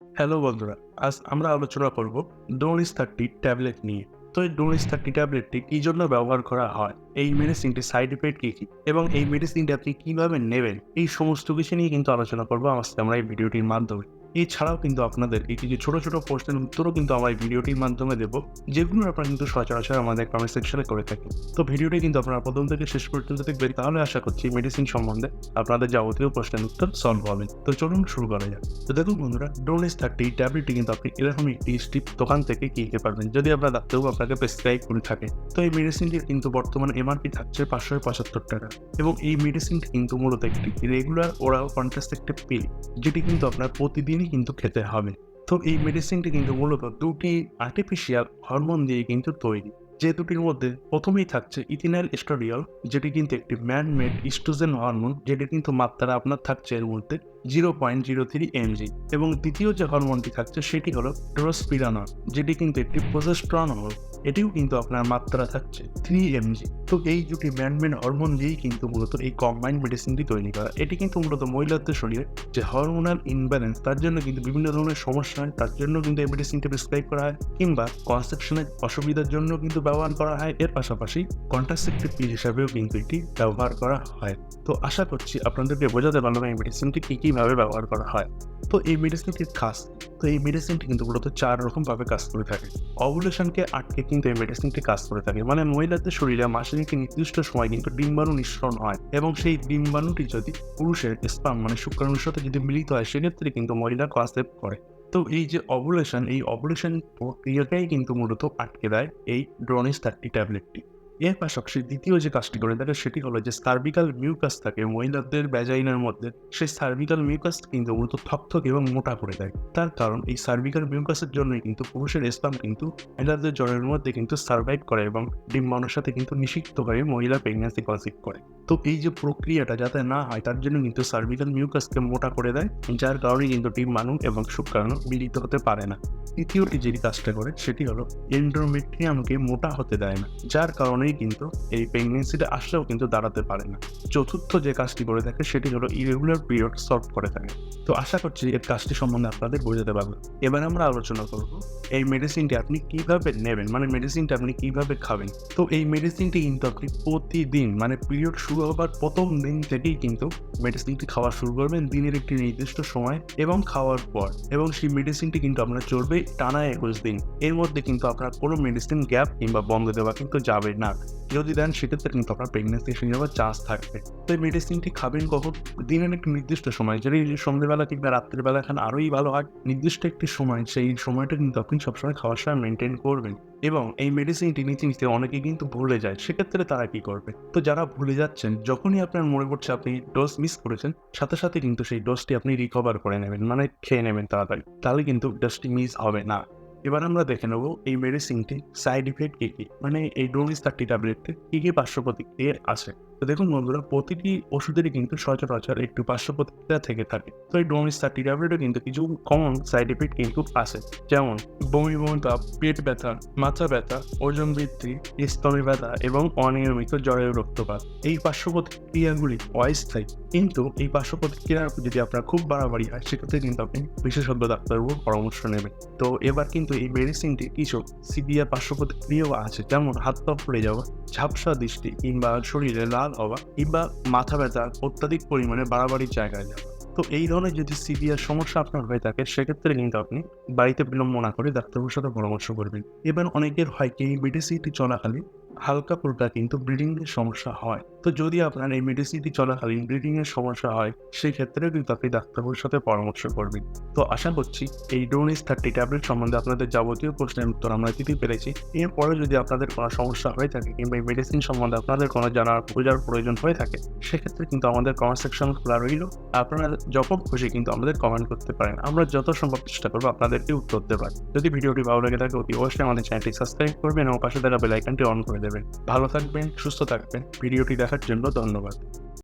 Hello বন্ধুরা। আজ আমরা আলোচনা করব ডোনিস থার্টি ট্যাবলেট নিয়ে। তো এই ডোনিস থার্টি ট্যাবলেটটি কী জন্য ব্যবহার করা হয়? এই মেডিসিনটি সাইড এফেক্ট কী কী? এবং এই মেডিসিনটি আপনি কীভাবে নেবেন? এই সমস্ত কিছু নিয়ে কিন্তু আলোচনা করব। আমার সাথে আমরা এই ভিডিওটির মাধ্যমে। এছাড়াও কিন্তু আপনাদেরকে কিছু ছোটো ছোটো প্রশ্নের উত্তরও কিন্তু আমার এই ভিডিওটির মাধ্যমে দেবো যেগুলো আপনারা কিন্তু সচরাচর আমাদের কমেন্ট সেকশনে করে থাকি। তো ভিডিওটি কিন্তু আপনারা প্রথম থেকে শেষ পর্যন্ত দেখবেন, তাহলে আশা করছি মেডিসিন সম্বন্ধে আপনাদের যাবতীয় প্রশ্নের উত্তর সলভ হবে। তো চলুন শুরু করা যাক। তো দেখুন বন্ধুরা ডোনেস থার্টি ট্যাবলেটটি কিন্তু আপনি এরকম একটি স্ট্রিপ দোকান থেকে কিনতে পারবেন। যদি আপনার ডাক্তারবাবু আপনাকে প্রেসক্রাইব করে থাকে, তো এই মেডিসিনটির কিন্তু বর্তমানে এমআরপি থাকছে পাঁচশো পঁচাত্তর টাকা। এবং এই মেডিসিনটি কিন্তু মূলত একটি রেগুলার ওরাল কন্ট্রাসেপ্টিভ পিল যেটি কিন্তু আপনার প্রতিদিনই কিন্তু খেতে হবে। তো এই মেডিসিনটি কিন্তু মূলত দুটি আর্টিফিশিয়াল হরমোন দিয়ে কিন্তু তৈরি, যে দুটির মধ্যে প্রথমেই থাকছে ইথিনাইল স্টোরিয়াল যেটি কিন্তু একটি ম্যান মেড ইস্ট্রোজেন হরমোন যেটি কিন্তু মাত্রা আপনার থাকছে এর মধ্যে zero point zero three MG. এবং দ্বিতীয় যে হরমোনটি থাকছে সেটি হলো ড্রোসপিরানল যেটি কিন্তু একটি প্রজেস্ট্রন হরমোন এটিও কিন্তু আপনার মাত্রা থাকছে থ্রি এমজি। তো এই দুটি ম্যানমেন হরমোন দিয়েই কিন্তু মূলত এই কম্বাইন্ড মেডিসিনটি তৈরি করা। এটি কিন্তু মূলত মহিলাদের শরীরে যে হরমোনাল ইনব্যালেন্স তার জন্য কিন্তু বিভিন্ন ধরনের সমস্যা হয়, তার জন্য কিন্তু এই মেডিসিনটি প্রেসক্রাইব করা হয়, কিংবা কনসেপশনের অসুবিধার জন্য কিন্তু ব্যবহার করা হয়। এর পাশাপাশি কন্ট্রাসেপ্টিভ পিল হিসাবেও কিন্তু এটি ব্যবহার করা হয়। তো আশা করছি আপনাদেরকে বোঝাতে পারলাম এই মেডিসিনটি কী কীভাবে ব্যবহার করা হয়। তো এই মেডিসিনটির খাস তো এই মেডিসিনটি কিন্তু মূলত চার রকমভাবে কাজ করে থাকে। অবুলেশনকে আটকে কিন্তু এই মেডিসিনটি কাজ করে থাকে। মানে মহিলাদের শরীরে মাসের একটি নির্দিষ্ট সময় কিন্তু ডিম্বাণু নিঃসরণ হয় এবং সেই ডিম্বাণুটি যদি পুরুষের স্পাম মানে শুক্রাণুর সাথে যদি মিলিত হয়, সেক্ষেত্রে কিন্তু মহিলা কনসেপ্ট করে। তো এই যে অবুলেশন এই অবুলেশন প্রক্রিয়াটাই কিন্তু মূলত আটকে দেয় এই ড্রোনিস থার্টি ট্যাবলেটটি এর পাশাপাশি দ্বিতীয় যে কাজটি করে থাকে সেটি হলো যে সার্ভিকাল মিউকাস থাকে, মহিলাদের ব্যাজাইনের মধ্যে, সেই সার্ভিকাল মিউকাস কিন্তু মূলত থকথক এবং মোটা করে দেয়। তার কারণ এই সার্ভিকাল মিউকাসের জন্যই কিন্তু পুরুষের স্পাম কিন্তু মহিলাদের জ্বরের মধ্যে কিন্তু সার্ভাইভ করে এবং ডিম্বাণুর সাথে কিন্তু নিষিক্তভাবে মহিলা প্রেগনেন্সি কনসিভ করে। তো এই যে প্রক্রিয়াটা যাতে না হয়, তার জন্য কিন্তু সার্ভিকাল মিউকাসকে মোটা করে দেয়, যার কারণে কিন্তু ডিম্বাণু এবং শুক্রাণু মিলিত হতে পারে না। তৃতীয়টি যেটি কাজটা করে, সেটি হলো এন্ড্রোমেট্রিয়ামকে মোটা হতে দেয় না, যার কারণেই কিন্তু এই প্রেগনেন্সিটা আসলেও কিন্তু দাঁড়াতে পারে না। চতুর্থ যে কাজটি করে থাকে, সেটি হলো ইরেগুলার পিরিয়ড সলভ করে থাকে। তো আশা করছি এর কাজটি সম্বন্ধে আপনাদের বোঝাতে পারব এবার আমরা আলোচনা করব, এই মেডিসিনটি আপনি কীভাবে নেবেন? মানে মেডিসিনটা আপনি কীভাবে খাবেন? তো এই মেডিসিনটি কিন্তু আপনি প্রতিদিন মানে পিরিয়ড শুরু হবার প্রথম দিন থেকেই কিন্তু মেডিসিনটি খাওয়া শুরু করবেন দিনের একটি নির্দিষ্ট সময় এবং খাওয়ার পর। এবং সেই মেডিসিনটি কিন্তু আপনার চলবে টানা একুশ দিন। এর মধ্যে কিন্তু আপনার কোনো মেডিসিন গ্যাপ কিংবা বন্ধ দেওয়া কিন্তু যাবে না। যদি দেন সেক্ষেত্রে কিন্তু আপনার প্রেগনেন্সি এসে যাওয়ার চান্স থাকবে। তো এই মেডিসিনটি খাবেন কখন? দিনের একটি নির্দিষ্ট সময় যদি সন্ধ্যেবেলা কিংবা রাত্রিবেলা এখন আরোই ভালো হয়। নির্দিষ্ট একটি সময়, সেই সময়টা কিন্তু আপনি সবসময় খাওয়ার সময় মেনটেন করবেন। এবং এই মেডিসিনটি নিতে নিতে অনেকে কিন্তু ভুলে যায়। সেক্ষেত্রে তারা কি করবে? তো যারা ভুলে যাচ্ছেন, যখনই আপনার মনে পড়ছে আপনি ডোজ মিস করেছেন, সাথে সাথে কিন্তু সেই ডোজটি আপনি রিকভার করে নেবেন মানে খেয়ে নেবেন তাড়াতাড়ি। তাহলে কিন্তু ডোজটি মিস হবে না। এবার আমরা দেখে নেব এই মেডিসিনটি সাইড ইফেক্ট কী কী মানে এই ডোমিস থার্টি ট্যাবলেটে কী কী পার্শ্ব প্রতিক্রিয়া আছে তো দেখুন বন্ধুরা, প্রতিটি ওষুধেরই কিন্তু সচরাচর একটু পার্শ্ব প্রতিক্রিয়া থেকে থাকে। তো এই ডোমিস থার্টি ট্যাবলেটে কিন্তু কিছু কমন সাইড ইফেক্ট কিন্তু আছে যেমন বমি বমি ভাব পেট ব্যথা, মাথা ব্যথা, ওজন বৃদ্ধি স্তমি ব্যথা এবং অনিয়মিত জ্বরের রক্তপাত। এই পার্শ্ব প্রতিক্রিয়াগুলি অস্থায়ী, কিন্তু এই পার্শ্ব প্রতিক্রিয়া যদি আপনার খুব বাড়াবাড়ি হয়, সেক্ষেত্রে কিন্তু আপনি বিশেষজ্ঞ ডাক্তারবাবুর পরামর্শ নেবেন। তো এবার কিন্তু এই মেডিসিনটি কিছু সিভিয়ার পার্শ্ব প্রতিক্রিয়াও আছে। যেমন হাত পা পড়ে যাওয়া, ঝাপসা দৃষ্টি কিংবা শরীরে লাল হওয়া কিংবা মাথা ব্যথা অত্যাধিক পরিমাণে বাড়াবাড়ির জায়গায় যাওয়া। তো এই ধরনের যদি সিভিয়ার সমস্যা আপনার হয়ে থাকে, সেক্ষেত্রে কিন্তু আপনি বাড়িতে বিলম্ব না করে ডাক্তারবাবুর সাথে পরামর্শ করবেন। এবার অনেকের হয় কি, এই মেডিসিনটি চলাকালীন হালকা ফুলকা কিন্তু ব্লিডিংয়ের সমস্যা হয়। তো যদি আপনার এই মেডিসিনটি চলাকালীন ব্লিডিংয়ের সমস্যা হয় সেই ক্ষেত্রে কিন্তু আপনি ডাক্তারবাবুর সাথে পরামর্শ করবেন। তো আশা করছি এই ডোনিস থার্টি ট্যাবলেট সম্বন্ধে আপনাদের যাবতীয় প্রশ্নের উত্তর আমরা দিতে পেরেছি। এরপরে যদি আপনাদের কোনো সমস্যা হয়ে থাকে কিংবা এই মেডিসিন সম্বন্ধে আপনাদের কোনো জানার, বোঝার প্রয়োজন হয়ে থাকে, সেক্ষেত্রে কিন্তু আমাদের কমেন্ট সেকশন খোলা রইল। আপনারা যখন খুশি কিন্তু আমাদের কমেন্ট করতে পারেন। আমরা যত সম্ভব চেষ্টা করব আপনাদেরকে উত্তর দেবার। যদি ভিডিওটি ভালো লেগে থাকে, অতি অবশ্যই আমাদের চ্যানেলটি সাবস্ক্রাইব করবেন এবং পাশে থাকা বেল আইকনটি অন করে দেবেন ভালো থাকবেন সুস্থ থাকবেন। ভিডিওটি দেখার জন্য ধন্যবাদ।